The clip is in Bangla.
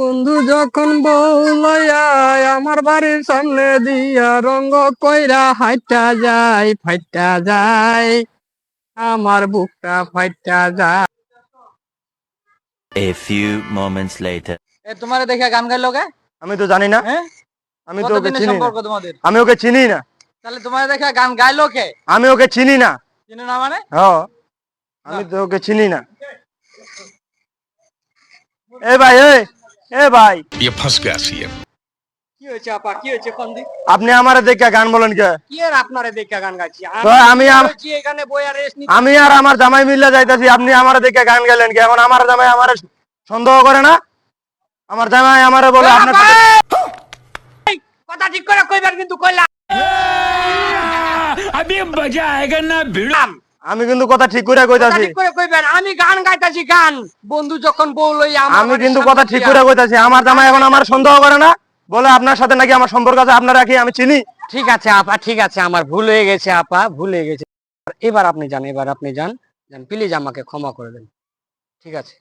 বন্ধু যখন বউ লইয়া আমার বাড়ির সামনে দিয়া রঙ্গ কইরা হাইটা যায় ফাইটা যায়। আমার বুকটা ফাইটা যায়। A few moments later. এ তোমারে দেখে গান গাইলো কে? আমি তো জানি না। হ্যাঁ? আমি তো ওকে চিনি না। সম্পর্ক তোমাদের? আমি ওকে চিনি না। তাহলে তোমারে দেখে গান গাইলো কে? আমি ওকে চিনি না। চিনি না মানে? হ্যাঁ আমি তো ওকে চিনি না। এ ভাই এ! এ ভাই ये फंस गया सीएम কি হয়েছে আপা কি হয়েছে কন্দি আপনি আমার দেখে গান বলেন কে কি এর আপনারে দেখা গান গাইছি তো আমি আম- বলছি এখানে বইয়া রেস্ট নি আমি আর আমার জামাই মিল্লা যাইতাছি আপনি আমার দেখে গান গেলেন কি এখন আমার জামাই আমার সন্দেহ করে না আমার জামাই আমারে বলে আপনার সাথে- কথা ঠিক করে কইবার কিন্তু কইলাম আমি কিন্তু কথা ঠিক করে কইতাছি। ঠিক করে কইবেন আমি গান গাইতাছি গান। বন্ধু যখন বউ লই আমি কিন্তু কথা ঠিক করে কইতাছি। আমার জামাই এখন আমার সন্দেহ করে না। বলে আপনার সাথে নাকি আমার সম্পর্ক আছে আপনারা কি আমি চিনি? ঠিক আছে আপা ঠিক আছে আমার ভুল হয়ে গেছে আপা ভুল হয়ে গেছে। এবার আপনি যান এবার আপনি যান। যান প্লিজ আমাকে ক্ষমা করে দেন। ঠিক আছে।